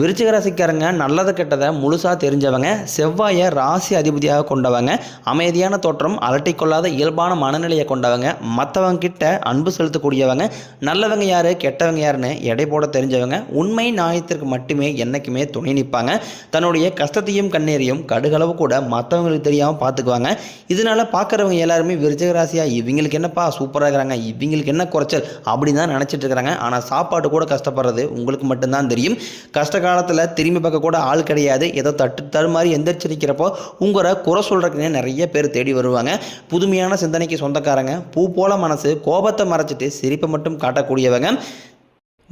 விருச்சிக ராசிக்காரங்க நல்லது கெட்டதை முழுசாக தெரிஞ்சவங்க செவ்வாயை ராசி அதிபதியாக கொண்டவங்க அமைதியான தோற்றம் அலட்டிக்கொள்ளாத இயல்பான மனநிலையை கொண்டவங்க மற்றவங்க கிட்ட அன்பு செலுத்தக்கூடியவங்க நல்லவங்க யார் கெட்டவங்க யாருன்னு எடை போட தெரிஞ்சவங்க உண்மை நியாயத்திற்கு மட்டுமே என்றைக்குமே துணை நிற்பாங்க. தன்னுடைய கஷ்டத்தையும் கண்ணீரையும் கடுகளவு கூட மற்றவங்களுக்கு தெரியாமல் பார்த்துக்குவாங்க. இதனால பார்க்குறவங்க எல்லாருமே விருச்சிக ராசியாக இவங்களுக்கு என்னப்பா சூப்பராக இருக்கிறாங்க இவங்களுக்கு என்ன குறைச்சல் அப்படின்னு தான் நினச்சிட்டு இருக்கிறாங்க. ஆனால் சாப்பாடு கூட கஷ்டப்படுறது உங்களுக்கு மட்டும்தான் தெரியும். கஷ்ட காலத்தில் திரும்பி பார்க்க கூட ஆள் கிடையாது. ஏதோ தட்டு தடுமாறி எந்திரிச்சிருக்கிறப்போ உங்களை குறை சொல்கிறக்குன்னு நிறைய பேர் தேடி வருவாங்க. புதுமையான சிந்தனைக்கு சொந்தக்காரங்க. பூ போல மனசு கோபத்தை மறைச்சிட்டு சிரிப்பை மட்டும் காட்டக்கூடியவங்க.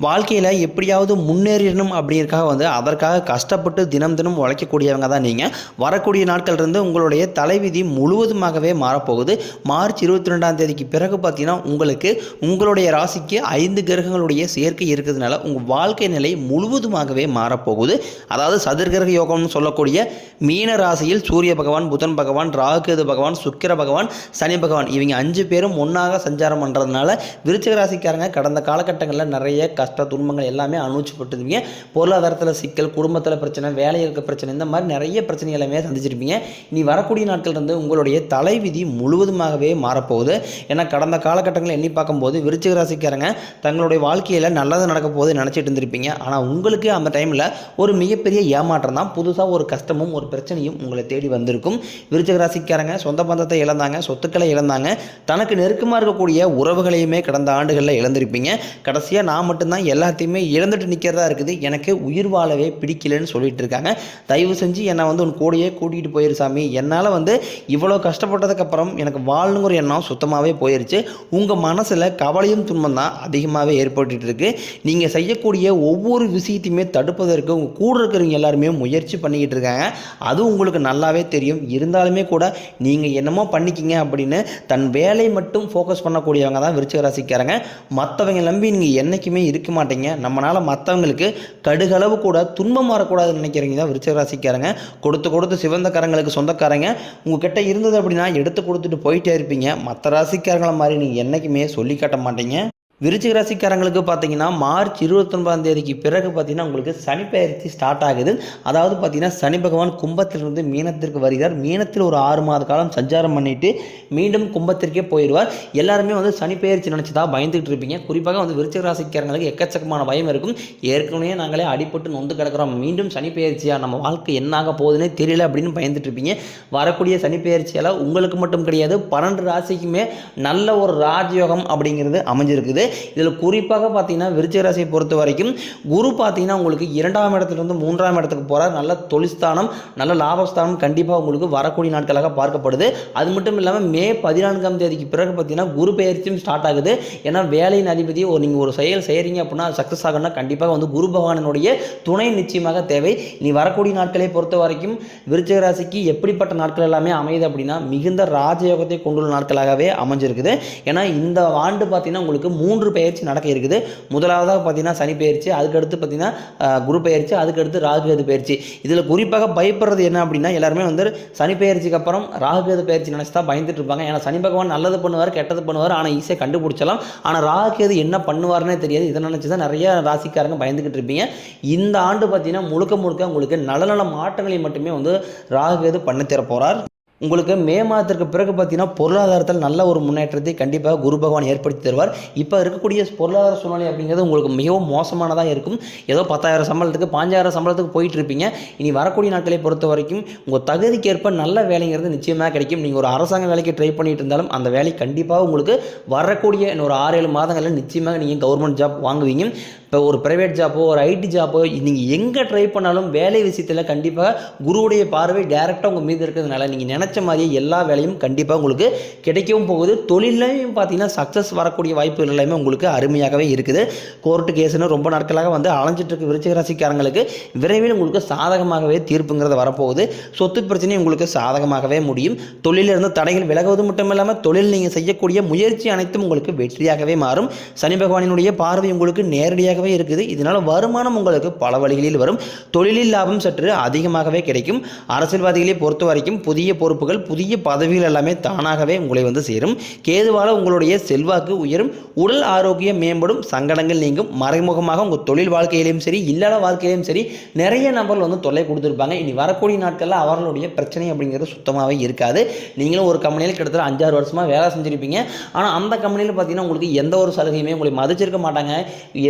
வாழ்க்கையில் எப்படியாவது முன்னேறிடணும் அப்படிங்கிறக்காக வந்து அதற்காக கஷ்டப்பட்டு தினம் தினம் உழைக்கக்கூடியவங்க தான் நீங்கள் வரக்கூடிய நாட்கள் இருந்து உங்களுடைய தலைவிதி முழுவதுமாகவே மாறப்போகுது. மார்ச் இருபத்தி ரெண்டாம் தேதிக்கு பிறகு பார்த்தீங்கன்னா உங்களுக்கு உங்களுடைய ராசிக்கு ஐந்து கிரகங்களுடைய சேர்க்கை இருக்கிறதுனால உங்கள் வாழ்க்கை நிலை முழுவதுமாகவே மாறப்போகுது. அதாவது சதுர்கிரக யோகம்னு சொல்லக்கூடிய மீன ராசியில் சூரிய பகவான் புதன் பகவான் ராகுகேது பகவான் சுக்கிர பகவான் சனி பகவான். இவங்க அஞ்சு பேரும் ஒன்றாக சஞ்சாரம் பண்ணுறதுனால விருச்சிக ராசிக்காரங்க கடந்த காலகட்டங்களில் நிறைய கஷ்ட துன்பங்கள் எல்லாமே அனுபவிச்சுப்பட்டிருப்பீங்க. பொருளாதாரத்தில் சிக்கல் குடும்பத்தில் பிரச்சனை வேலை இருக்க பிரச்சனை இந்த மாதிரி நிறைய பிரச்சனை எல்லாமே சந்திச்சிருப்பீங்க. இனி வரக்கூடிய நாட்கள் இருந்து உங்களுடைய தலைவிதி முழுவதுமாகவே மாறப்போகுது. ஏன்னா கடந்த காலகட்டங்களை எண்ணி பார்க்கும்போது விருச்சிக ராசிக்காரங்க தங்களுடைய வாழ்க்கையில் நல்லது நடக்க போகுது நினச்சிட்டு இருந்திருப்பீங்க. ஆனால் உங்களுக்கு அந்த டைமில் ஒரு மிகப்பெரிய ஏமாற்றம் தான். புதுசாக ஒரு கஷ்டமும் ஒரு பிரச்சனையும் உங்களை தேடி வந்திருக்கும். விருச்சிக ராசிக்காரங்க சொந்த பந்தத்தை இழந்தாங்க சொத்துக்களை இழந்தாங்க. தனக்கு நெருக்கமாக இருக்கக்கூடிய உறவுகளையுமே கடந்த ஆண்டுகளில் இழந்திருப்பீங்க. கடைசியாக நான் மட்டும்தான் எல்லாத்தையுமே இழந்துட்டு நிற்கிறதா இருக்குது. எனக்கு உயிர் வாழவே பிடிக்கலன்னு சொல்லிட்டு இருக்காங்க. தயவு செஞ்சு என்னை வந்து உன் கூடயே கூட்டிகிட்டு போயிரு சாமி. என்னால் வந்து இவ்வளோ கஷ்டப்பட்டதுக்கப்புறம் எனக்கு வாழணுங்கிற எண்ணம் சுத்தமாகவே போயிருச்சு. உங்கள் மனசில் கவலையும் துன்பம் தான் அதிகமாகவே ஏற்பட்டுட்டு இருக்கு. நீங்கள் செய்யக்கூடிய ஒவ்வொரு விஷயத்தையுமே தடுப்பதற்கு உங்கள் கூட இருக்கிறவங்க எல்லாருமே முயற்சி பண்ணிக்கிட்டு இருக்காங்க. அது உங்களுக்கு நல்லாவே தெரியும். இருந்தாலுமே கூட நீங்கள் என்னமோ பண்ணிக்கிங்க அப்படின்னு தன் வேலை மட்டும் ஃபோக்கஸ் பண்ணக்கூடியவங்க தான் விருச்சிக ராசிக்காரங்க. மற்றவங்க நம்பி நீங்கள் என்றைக்குமே இருக்க மாட்டீங்க. நம்மளால் மற்றவங்களுக்கு கடுகளவு கூட துன்பம் வரக்கூடாதுன்னு நினைக்கிறீங்க. தான் விருச்சிக ராசிக்காரங்க கொடுத்து கொடுத்து சிவந்த கரங்களுக்கு சொந்தக்காரங்க. உங்ககிட்ட இருந்தது அப்படின்னா எடுத்து கொடுத்துட்டு போயிட்டே இருப்பீங்க. மற்ற ராசிக்காரங்களை மாதிரி நீங்கள் என்றைக்குமே சொல்லி காட்ட மாட்டீங்க. விருச்சிக ராசிக்காரங்களுக்கு பார்த்தீங்கன்னா மார்ச் இருபத்தொன்பதாம் தேதிக்கு பிறகு பார்த்தீங்கன்னா உங்களுக்கு சனிப்பெயர்ச்சி ஸ்டார்ட் ஆகுது. அதாவது பார்த்தீங்கன்னா சனி பகவான் கும்பத்திலிருந்து மீனத்திற்கு வருகிறார். மீனத்தில் ஒரு ஆறு மாத காலம் சஞ்சாரம் பண்ணிட்டு மீண்டும் கும்பத்திற்கே போயிடுவார். எல்லாருமே வந்து சனிப்பெயர்ச்சி நினச்சி தான் பயந்துகிட்டு இருப்பீங்க. குறிப்பாக வந்து விருச்சிக ராசிக்காரங்களுக்கு எக்கச்சக்கமான பயம் இருக்கும். ஏற்கனவே நாங்களே அடிபட்டு நொந்து கிடக்கிறோம். மீண்டும் சனிப்பெயர்ச்சியாக நம்ம வாழ்க்கை என்னாக போகுதுன்னே தெரியல அப்படின்னு பயந்துட்டு இருப்பீங்க. வரக்கூடிய சனிப்பெயர்ச்சியால் உங்களுக்கு மட்டும் கிடையாது பன்னெண்டு ராசிக்குமே நல்ல ஒரு ராஜயோகம் அப்படிங்கிறது அமைஞ்சிருக்குது. இதில் குறிப்பாக பார்த்தீங்கன்னா விருச்சிக ராசியை பொறுத்த வரைக்கும் குரு பார்த்தீங்கன்னா உங்களுக்கு இரண்டாம் இடத்துலேருந்து மூன்றாம் இடத்துக்கு போகிறார் நல்ல தொழில்ஸ்தானம் நல்ல லாபஸ்தானம் கண்டிப்பாக உங்களுக்கு வரக்கூடிய நாட்களாக பார்க்கப்படுது. அது மட்டும் இல்லாமல் மே பதினான்காம் தேதிக்கு பிறகு பார்த்தீங்கன்னா குரு பயிற்சியும் ஸ்டார்ட் ஆகுது. ஏன்னா வேலையின் அதிபதி ஒரு நீங்கள் ஒரு செயல் செய்கிறீங்க அப்படின்னா சக்ஸஸ் ஆகணும்னா கண்டிப்பாக வந்து குரு பகவானனுடைய துணை நிச்சயமாக தேவை. நீ வரக்கூடிய நாட்களை பொறுத்த வரைக்கும் விருச்சிக ராசிக்கு எப்படிப்பட்ட நாட்கள் எல்லாமே அமையுது அப்படின்னா மிகுந்த ராஜயோகத்தை கொண்டுள்ள நாட்களாகவே அமைஞ்சிருக்குது. ஏன்னா இந்த ஆண்டு பார்த்தீங்கன்னா உங்களுக்கு மூணு மூன்று பயிற்சி நடக்க இருக்குது. முதலாவதாக பார்த்தீங்கன்னா சனி பயிற்சி அதுக்கடுத்து பார்த்தீங்கன்னா குரு பயிற்சி அதுக்கடுத்து ராகுகேது பயிற்சி இதில் குறிப்பாக பயப்படுறது என்ன அப்படின்னா எல்லாருமே வந்து சனி பயிற்சிக்கு அப்புறம் ராகுகேது பயிற்சி நினச்சி தான் பயந்துட்டு இருப்பாங்க. ஏன்னா சனி பகவான் நல்லது பண்ணுவார் கெட்டது பண்ணுவார் ஆனால் ஈஸியாக கண்டுபிடிச்சலாம் ஆனால் ராகுகேது என்ன பண்ணுவார்னே தெரியாது. இதை நினச்சி தான் நிறைய ராசிக்காரங்க பயந்துக்கிட்டு இருப்பீங்க. இந்த ஆண்டு பார்த்தீங்கன்னா முழுக்க முழுக்க உங்களுக்கு நல்ல நல்ல மாற்றங்களை மட்டுமே வந்து ராகுகேது பண்ணி தர போகிறார் உங்களுக்கு மே மாதத்திற்கு பிறகு பார்த்தீங்கன்னா பொருளாதாரத்தில் நல்ல ஒரு முன்னேற்றத்தை கண்டிப்பாக குரு பகவான் ஏற்படுத்தி தருவார். இப்போ இருக்கக்கூடிய பொருளாதார சூழ்நிலை அப்படிங்கிறது உங்களுக்கு மிகவும் மோசமானதாக இருக்கும். ஏதோ பத்தாயிரம் சம்பளத்துக்கு பாஞ்சாயிரம் சம்பளத்துக்கு போயிட்டு இருப்பீங்க. இனி வரக்கூடிய நாட்களை பொறுத்த வரைக்கும் உங்கள் தகுதிக்கேற்ப நல்ல வேலைங்கிறது நிச்சயமாக கிடைக்கும். நீங்கள் ஒரு அரசாங்க வேலைக்கு ட்ரை பண்ணிட்டு இருந்தாலும் அந்த வேலை கண்டிப்பாக உங்களுக்கு வரக்கூடிய இன்னொரு ஆறு ஏழு மாதங்களில் நிச்சயமாக நீங்கள் கவர்மெண்ட் ஜாப் வாங்குவீங்க. இப்போ ஒரு ப்ரைவேட் ஜாப்போ ஒரு ஐடி ஜாப்போ நீங்கள் எங்கே ட்ரை பண்ணாலும் வேலை விஷயத்தில் கண்டிப்பாக குருவுடைய பார்வை டேரெக்டாக உங்கள் மீது இருக்கிறதுனால நீங்கள் நினச்ச மாதிரியே எல்லா வேலையும் கண்டிப்பாக உங்களுக்கு கிடைக்கவும் போகுது. தொழிலையும் பார்த்தீங்கன்னா சக்ஸஸ் வரக்கூடிய வாய்ப்புகள் எல்லாமே உங்களுக்கு அருமையாகவே இருக்குது. கோர்ட்டு கேஸ்னு ரொம்ப நாட்களாக வந்து அலைஞ்சிட்டு இருக்க விருச்சிக ராசிக்காரங்களுக்கு விரைவில் உங்களுக்கு சாதகமாகவே தீர்ப்புங்கிறது வரப்போகுது. சொத்து பிரச்சனை உங்களுக்கு சாதகமாகவே முடியும். தொழிலிருந்து தடைகள் விலகுவது மட்டும் இல்லாமல் தொழில் நீங்கள் செய்யக்கூடிய முயற்சி அனைத்தும் உங்களுக்கு வெற்றியாகவே மாறும். சனி பகவானினுடைய பார்வை உங்களுக்கு நேரடியாகவே இருக்குது. இதனால் வருமானம் உங்களுக்கு பல வழிகளில் வரும். தொழிலில் லாபம் சற்று அதிகமாகவே கிடைக்கும். அரசியல்வாதிகளை பொறுத்த வரைக்கும் புதிய பொறுப்பு பொறுப்புகள் புதிய பதவிகள் எல்லாமே தானாகவே உங்களை வந்து சேரும். கேதுவால உங்களுடைய செல்வாக்கு உயரும். உடல் ஆரோக்கியம் மேம்படும். சங்கடங்கள் நீங்கும். மறைமுகமாக உங்கள் தொழில் வாழ்க்கையிலையும் சரி இல்லாத வாழ்க்கையிலையும் சரி நிறைய நபர்கள் வந்து தொல்லை கொடுத்துருப்பாங்க. இனி வரக்கூடிய நாட்களில் அவர்களுடைய பிரச்சனை அப்படிங்கிறது சுத்தமாகவே இருக்காது. நீங்களும் ஒரு கம்பெனியில் கிட்டத்தட்ட அஞ்சாறு வருஷமாக வேலை செஞ்சுருப்பீங்க. ஆனால் அந்த கம்பெனியில் பார்த்தீங்கன்னா உங்களுக்கு எந்த ஒரு சலுகையுமே உங்களை மதிச்சிருக்க மாட்டாங்க.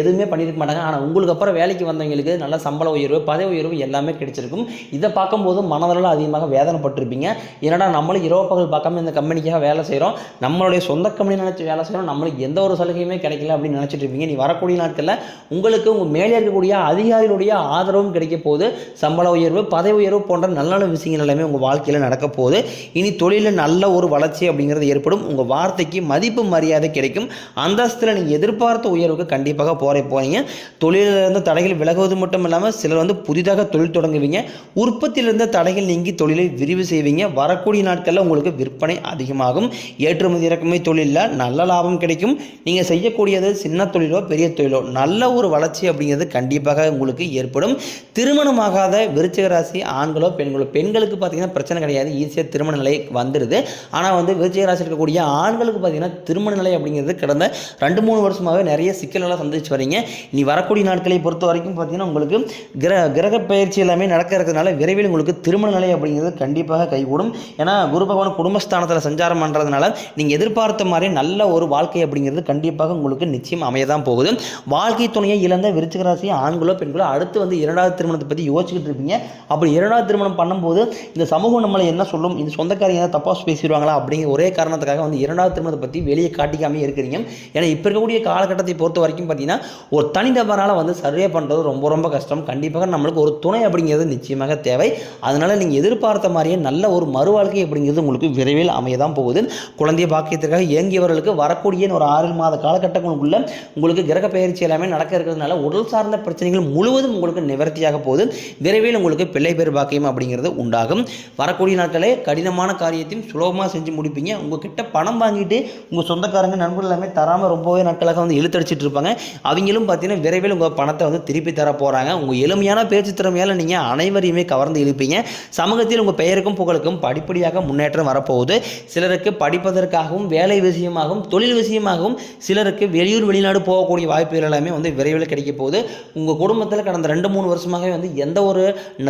எதுவுமே பண்ணியிருக்க மாட்டாங்க. ஆனால் உங்களுக்கு அப்புறம் வேலைக்கு வந்தவங்களுக்கு நல்ல சம்பள உயர்வு பதவி உயர்வு எல்லாமே கிடைச்சிருக்கும். இதை பார்க்கும்போது மனதளவில் அதிகமாக வேதனைப்பட்டிருப்பீங்க. என்னடா நம்மளும் இரவு பகல் பார்க்காம இந்த கம்பெனிக்காக வேலை செய்கிறோம் நம்மளுடைய சொந்த கம்பெனி நினச்சி வேலை செய்கிறோம் நம்மளுக்கு எந்த ஒரு சலுகையுமே கிடைக்கல அப்படின்னு நினச்சிட்டு இருப்பீங்க. நீ வரக்கூடிய நாட்களில் உங்களுக்கு உங்கள் மேலே இருக்கக்கூடிய அதிகாரிகளுடைய ஆதரவும் கிடைக்க போகுது. சம்பள உயர்வு பதவி உயர்வு போன்ற நல்ல நல்ல விஷயங்கள் எல்லாமே உங்கள் வாழ்க்கையில் நடக்க போகுது. இனி தொழிலில் நல்ல ஒரு வளர்ச்சி அப்படிங்கிறது ஏற்படும். உங்கள் வார்த்தைக்கு மதிப்பு மரியாதை கிடைக்கும். அந்தஸ்தில் நீங்கள் எதிர்பார்த்த உயர்வுக்கு கண்டிப்பாக போகிற போகிறீங்க தொழிலிருந்து தடைகள் விலகுவது மட்டும் இல்லாமல் சிலர் வந்து புதிதாக தொழில் தொடங்குவீங்க. உற்பத்தியிலிருந்த தடைகள் நீங்கி தொழிலை விரிவு செய்வீங்க. வரக்கூடிய நாட்களில் உங்களுக்கு விற்பனை அதிகமாகும். ஏற்றுமதி இறக்குமதி தொழிலில் நல்ல லாபம் கிடைக்கும். நீங்கள் செய்யக்கூடியது சின்ன தொழிலோ பெரிய தொழிலோ நல்ல ஒரு வளர்ச்சி அப்படிங்கிறது கண்டிப்பாக உங்களுக்கு ஏற்படும். திருமணமாகாத விருச்சிக ராசி ஆண்களோ பெண்களோ பெண்களுக்கு பார்த்தீங்கன்னா பிரச்சனை கிடையாது. ஈஸியாக திருமண நிலை வந்துடுது ஆனால் வந்து விருச்சிக ராசி இருக்கக்கூடிய ஆண்களுக்கு பார்த்தீங்கன்னா திருமண நிலை அப்படிங்கிறது கடந்த ரெண்டு மூணு வருஷமாகவே நிறைய சிக்கலெல்லாம் சந்திச்சு வரீங்க. இனி வரக்கூடிய நாட்களை பொறுத்த வரைக்கும் பார்த்தீங்கன்னா உங்களுக்கு கிரக கிரக பயிற்சி எல்லாமே நடக்க இருக்கிறதுனால விரைவில் உங்களுக்கு திருமண நிலை அப்படிங்கிறது கண்டிப்பாக கைகூடும். ஏன்னா குரு பகவான் குடும்பஸ்தானத்தில் சஞ்சாரம் பண்ணுறதுனால நீங்கள் எதிர்பார்த்த மாதிரி நல்ல ஒரு வாழ்க்கை அப்படிங்கிறது கண்டிப்பாக உங்களுக்கு நிச்சயம் அமைய தான் போகுது. வாழ்க்கை துணையை இழந்த விருச்சிக ராசி ஆண்களோ பெண்களோ அடுத்து வந்து இரண்டாவது திருமணத்தை பற்றி யோசிச்சுக்கிட்டு இருப்பீங்க. அப்படி இரண்டாவது திருமணம் பண்ணும்போது இந்த சமூகம் நம்மளை என்ன சொல்லும்? இந்த சொந்தக்காரங்க ஏதாவது தப்பாக பேசிடுவாங்களா? அப்படிங்கிற ஒரே காரணத்துக்காக வந்து இரண்டாவது திருமணத்தை பற்றி வெளியே காட்டிக்காமே இருக்கிறீங்க. ஏன்னா இப்போ இருக்கக்கூடிய காலகட்டத்தை பொறுத்த வரைக்கும் பார்த்தீங்கன்னா ஒரு தனிநபரால் வந்து சர்வே பண்ணுறது ரொம்ப ரொம்ப கஷ்டம். கண்டிப்பாக நம்மளுக்கு ஒரு துணை அப்படிங்கிறது நிச்சயமாக தேவை. அதனால் நீங்கள் எதிர்பார்த்த மாதிரியே நல்ல ஒரு மறுவாழ்க்கை அப்படிங்கிறது உங்களுக்கு விரைவில் அமைய தான் போகுது. குழந்தைய பாக்கியத்திற்காக இயங்கியவர்களுக்கு வரக்கூடிய ஒரு ஆறு மாத காலகட்டங்களுக்குள்ள உங்களுக்கு கிரக பயிற்சி எல்லாமே நடக்க இருக்கிறதுனால உடல் சார்ந்த பிரச்சனைகள் முழுவதும் உங்களுக்கு நிவர்த்தியாக போகுது. விரைவில் உங்களுக்கு பிள்ளை பேர் பாக்கியம் அப்படிங்கிறது உண்டாகும். வரக்கூடிய நாட்களே கடினமான காரியத்தையும் சுலபமாக செஞ்சு முடிப்பீங்க. உங்ககிட்ட பணம் வாங்கிட்டு உங்கள் சொந்தக்காரங்க நண்பர்கள் எல்லாமே தராமல் ரொம்பவே நாட்களாக வந்து இழுத்தடிச்சிட்டு இருப்பாங்க. அவங்களும் பார்த்தீங்கன்னா விரைவில் உங்கள் பணத்தை வந்து திருப்பி தர போகிறாங்க உங்கள் எளிமையான பேச்சு திறமையால் நீங்கள் அனைவரையுமே கவர்ந்து இழுப்பீங்க. சமூகத்தில் உங்கள் பெயருக்கும் புகழுக்கும் படிப்படியாக முன்னேற்றம் வரப்போகுது. சிலருக்கு படிப்பதற்காகவும் வேலை விஷயமாகவும் தொழில் விஷயமாகவும் சிலருக்கு வெளியூர் வெளிநாடு போகக்கூடிய வாய்ப்புகள் எல்லாமே வந்து விரைவில் கிடைக்க போகுது. உங்கள் குடும்பத்தில் கடந்த ரெண்டு மூணு வருஷமாகவே வந்து எந்த ஒரு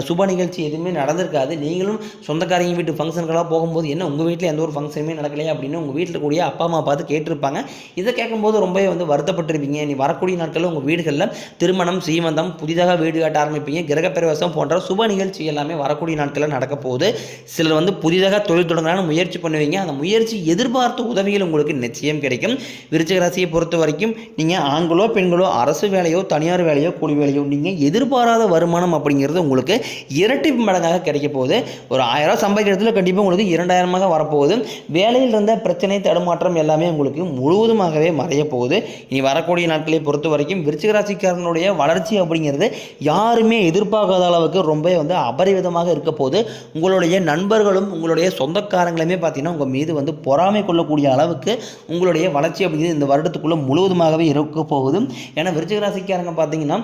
சுப நிகழ்ச்சி எதுவுமே நடந்திருக்காது. நீங்களும் சொந்தக்காரங்க வீட்டு ஃபங்க்ஷனுக்கெல்லாம் போகும்போது என்ன உங்கள் வீட்டில் எந்த ஒரு ஃபங்க்ஷனுமே நடக்கலையா அப்படின்னு உங்கள் வீட்டில் கூடிய அப்பா அம்மா பார்த்து கேட்டிருப்பாங்க. இதை கேட்கும்போது ரொம்பவே வந்து வருத்தப்பட்டிருப்பீங்க. நீ வரக்கூடிய நாட்களில் உங்கள் வீடுகளில் திருமணம் சீமந்தம் புதிதாக வீடு கட்ட ஆரம்பிப்பீங்க. கிரகப்பிரவேசம் போன்ற சுப நிகழ்ச்சி எல்லாமே வரக்கூடிய நாட்களில் நடக்க போகுது. சிலர் வந்து புதிதாக தொழில் தொடங்கலாம்னு முயற்சி பண்ணுவீங்க. அந்த முயற்சி எதிர்பார்த்த உதவிகள் உங்களுக்கு நிச்சயம் கிடைக்கும். விருச்சிக ராசியை பொறுத்த வரைக்கும் நீங்கள் ஆண்களோ பெண்களோ அரசு வேலையோ தனியார் வேலையோ கூலி வேலையோ நீங்கள் எதிர்பாராத வருமானம் அப்படிங்கிறது உங்களுக்கு இரட்டிப்பு மடங்காக கிடைக்க போகுது. ஒரு ஆயிரம் சம்பாதிக்கிறதுல கண்டிப்பாக உங்களுக்கு இரண்டாயிரமாக வரப்போகுது. வேலையில் இருந்த பிரச்சனை தடுமாற்றம் எல்லாமே உங்களுக்கு முழுவதுமாகவே மறைய போகுது. இனி வரக்கூடிய நாட்களை பொறுத்த வரைக்கும் விருச்சிக ராசிக்காரனுடைய வளர்ச்சி அப்படிங்கிறது யாருமே எதிர்பார்க்காத அளவுக்கு ரொம்ப வந்து அபரிவிதமாக இருக்க போது உங்களுடைய நண்பர்களும் உங்களுடைய சொந்தக்காரங்களுமே பார்த்தீங்கன்னா உங்கள் மீது வந்து பொறாமை கொள்ளக்கூடிய அளவுக்கு உங்களுடைய வளர்ச்சி அப்படிங்கிறது இந்த வருடத்துக்குள்ளே முழுவதுமாகவே இருக்க போகுது. ஏன்னா விருச்சிக ராசிக்காரங்க பார்த்தீங்கன்னா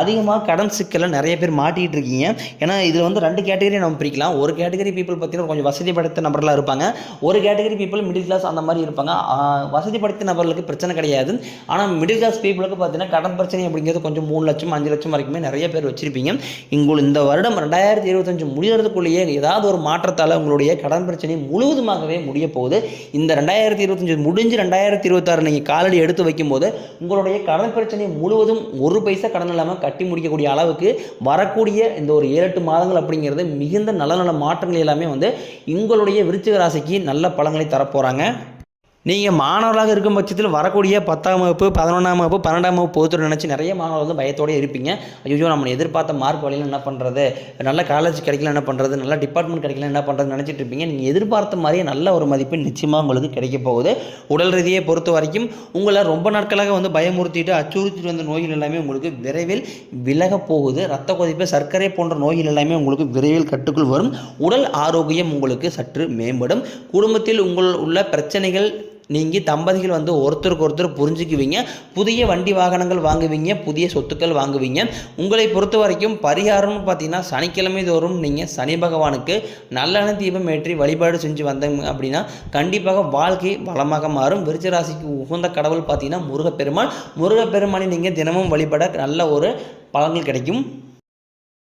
அதிகமாக கடன் சிக்கலில் நிறைய பேர் மாட்டிகிட்டு இருக்கீங்க. ஏன்னா இதில் வந்து ரெண்டு கேட்டகரி நம்ம பிரிக்கலாம். ஒரு கேட்டகரி பீப்புள் பார்த்தீங்கன்னா கொஞ்சம் வசதி படைத்த நபர்களாக இருப்பாங்க. ஒரு கேட்டகரி பீப்புள் மிடில் கிளாஸ் அந்த மாதிரி இருப்பாங்க. வசதி படைத்த நபர்களுக்கு பிரச்சனை கிடையாது. ஆனால் மிடில் கிளாஸ் பீப்புளுக்கு பார்த்தீங்கன்னா கடன் பிரச்சனை அப்படிங்கிறது கொஞ்சம் மூணு லட்சம் அஞ்சு லட்சம் வரைக்குமே நிறைய பேர் வச்சிருப்பீங்க. இந்த வருடம் ரெண்டாயிரத்தி இருபத்தஞ்சு முடிகிறதுக்குள்ளேயே ஏதாவது ஒரு மாற்றத்தால் உங்களுடைய கடன் பிரச்சனை முழுவதுமாகவே முடிய போகுது. இந்த ரெண்டாயிரத்தி இருபத்தஞ்சு முடிஞ்சு ரெண்டாயிரத்தி இருபத்தாறு நீங்கள் காலடி எடுத்து வைக்கும்போது உங்களுடைய கடன் பிரச்சனை முழுவதும் ஒரு பைசா கடன் இல்லாமல் கட்டி முடிக்கக்கூடிய அளவுக்கு வரக்கூடிய இந்த ஒரு ஏழு எட்டு மாதங்கள் அப்படிங்கிறது மிகுந்த நல்ல நல்ல மாற்றங்கள் எல்லாமே வந்து உங்களுடைய விருச்சிக ராசிக்கு நல்ல பலங்களை தரப்போகிறாங்க நீங்கள் மாணவர்களாக இருக்கும் பட்சத்தில் வரக்கூடிய பத்தாம் வகுப்பு பதினொன்றாம் வகுப்பு பன்னெண்டாம் வகுப்பு பொறுத்தவரை நினச்சி நிறைய மாணவர்கள் வந்து பயத்தோட இருப்பீங்க. ஐயோ நம்ம எதிர்பார்த்த மார்க் வழியில் என்ன பண்ணுறது நல்ல காலேஜ் கிடைக்கல என்ன பண்ணுறது நல்ல டிபார்ட்மெண்ட் கிடைக்கல என்ன பண்ணுறது நினச்சிட்டு இருப்பீங்க. நீங்கள் எதிர்பார்த்த மாதிரியே நல்ல ஒரு மதிப்பு நிச்சயமாக உங்களுக்கு கிடைக்க போகுது. உடல் ரீதியை பொறுத்த வரைக்கும் உங்களை ரொம்ப நாட்களாக வந்து பயமுறுத்திட்டு அச்சுறுத்திட்டு வந்த நோய்கள் எல்லாமே உங்களுக்கு விரைவில் விலக போகுது. ரத்த கொதிப்பு சர்க்கரை போன்ற நோய்கள் எல்லாமே உங்களுக்கு விரைவில் கட்டுக்குள் வரும். உடல் ஆரோக்கியம் உங்களுக்கு சற்று மேம்படும். குடும்பத்தில் உங்கள் உள்ள பிரச்சனைகள் நீங்கள் தம்பதிகள் வந்து ஒருத்தருக்கு ஒருத்தர் புரிஞ்சுக்குவீங்க. புதிய வண்டி வாகனங்கள் வாங்குவீங்க. புதிய சொத்துக்கள் வாங்குவீங்க. உங்களை பொறுத்த வரைக்கும் பரிகாரம்னு பார்த்தீங்கன்னா சனிக்கிழமை தோறும் நீங்கள் சனி பகவானுக்கு நல்லெண்ண தீபம் ஏற்றி வழிபாடு செஞ்சு வந்தீங்க அப்படின்னா கண்டிப்பாக வாழ்க்கை வளமாக மாறும். விருச்சராசிக்கு உகந்த கடவுள் பார்த்தீங்கன்னா முருகப்பெருமான். முருகப்பெருமானை நீங்கள் தினமும் வழிபட நல்ல ஒரு பலன்கள் கிடைக்கும்.